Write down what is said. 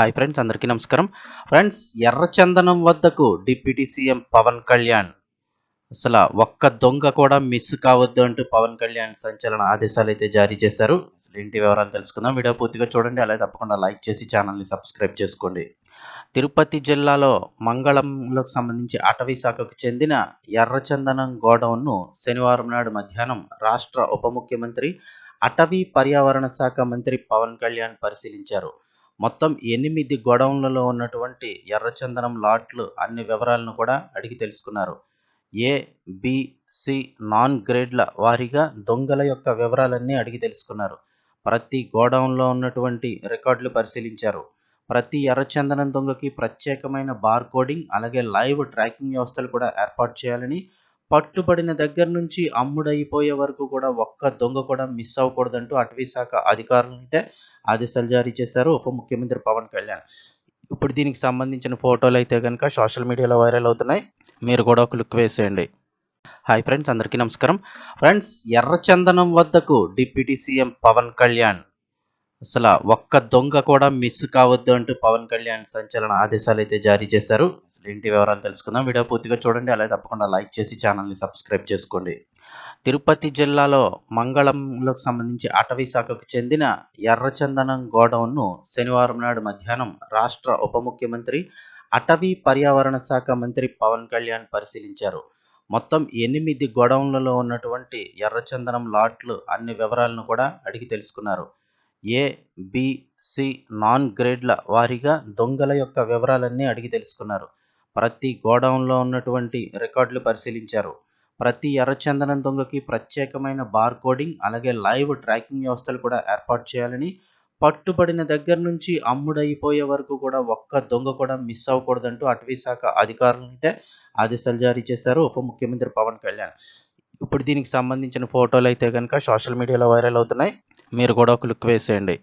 Hi friends అందరికీ నమస్కారం. Friends ఎర్రచందనం వద్దకు డిప్యూటీ సీఎం పవన్ కళ్యాణ్. అసలు ఒక్క దొంగ కూడా మిస్ కావద్దు అంటూ పవన్ కళ్యాణ్ సంచలన ఆదేశాలు అయితే జారీ చేశారు. అసలు ఏంటి వివరాలు తెలుసుకుందాం. వీడియో పూర్తిగా చూడండి అలాగే తప్పకుండా లైక్ చేసి ఛానల్ని సబ్స్క్రైబ్ చేసుకోండి. తిరుపతి జిల్లాలో మంగళంలకు సంబంధించి అటవీ శాఖకు చెందిన ఎర్రచందనం గోడౌన్ను శనివారం నాడు మధ్యాహ్నం రాష్ట్ర ఉప ముఖ్యమంత్రి అటవీ పర్యావరణ శాఖ మంత్రి పవన్ కళ్యాణ్ పరిశీలించారు. మొత్తం ఎనిమిది గోడౌన్లలో ఉన్నటువంటి ఎర్రచందనం లాట్లు అన్ని వివరాలను కూడా అడిగి తెలుసుకున్నారు. ఏ బిసి నాన్ గ్రేడ్ల వారీగా దొంగల యొక్క వివరాలన్నీ అడిగి తెలుసుకున్నారు. ప్రతి గోడౌన్లో ఉన్నటువంటి రికార్డులు పరిశీలించారు. ప్రతి ఎర్రచందనం దొంగకి ప్రత్యేకమైన బార్ కోడింగ్ అలాగే లైవ్ ట్రాకింగ్ వ్యవస్థలు కూడా ఏర్పాటు చేయాలని పట్టుబడిన దగ్గర నుంచి అమ్ముడైపోయే వరకు కూడా ఒక్క దొంగ కూడా మిస్ అవ్వకూడదంటూ అటవీ శాఖ అధికారులైతే ఆదేశాలు జారీ చేశారు ఉప ముఖ్యమంత్రి పవన్ కళ్యాణ్. ఇప్పుడు దీనికి సంబంధించిన ఫోటోలు అయితే కనుక సోషల్ మీడియాలో వైరల్ అవుతున్నాయి. మీరు కూడా ఒక లుక్ వేసేయండి. హాయ్ ఫ్రెండ్స్ అందరికీ నమస్కారం. ఫ్రెండ్స్ ఎర్రచందనం వద్దకు డిప్యూటీ సీఎం పవన్ కళ్యాణ్ అసలు ఒక్క దొంగ కూడా మిస్ కావద్దు అంటూ పవన్ కళ్యాణ్ సంచలన ఆదేశాలు అయితే జారీ చేశారు. అసలు ఏంటి వివరాలు తెలుసుకుందాం. వీడియో పూర్తిగా చూడండి. అలాగే తప్పకుండా లైక్ చేసి ఛానల్ని సబ్స్క్రైబ్ చేసుకోండి. తిరుపతి జిల్లాలో మంగళంలకు సంబంధించి అటవీ శాఖకు చెందిన ఎర్రచందనం గోడౌన్ను శనివారం నాడు మధ్యాహ్నం రాష్ట్ర ఉప ముఖ్యమంత్రి అటవీ పర్యావరణ శాఖ మంత్రి పవన్ కళ్యాణ్ పరిశీలించారు. మొత్తం ఎనిమిది గోడౌన్లలో ఉన్నటువంటి ఎర్రచందనం లాట్లు అన్ని వివరాలను కూడా అడిగి తెలుసుకున్నారు. ఏ బి సి నాన్ గ్రేడ్ల వారీగా దొంగల యొక్క వివరాలన్నీ అడిగి తెలుసుకున్నారు. ప్రతి గోడౌన్లో ఉన్నటువంటి రికార్డులు పరిశీలించారు. ప్రతి ఎర్రచందనం దొంగకి ప్రత్యేకమైన బార్ కోడింగ్ అలాగే లైవ్ ట్రాకింగ్ వ్యవస్థలు కూడా ఏర్పాటు చేయాలని పట్టుబడిన దగ్గర నుంచి అమ్ముడైపోయే వరకు కూడా ఒక్క దొంగ కూడా మిస్ అవ్వకూడదంటూ అటవీ శాఖ అధికారులైతే ఆదేశాలు జారీ చేశారు ఉప ముఖ్యమంత్రి పవన్ కళ్యాణ్. ఇప్పుడు దీనికి సంబంధించిన ఫోటోలు అయితే కనుక సోషల్ మీడియాలో వైరల్ అవుతున్నాయి. మీరు కూడా ఒక లుక్ వేసేయండి.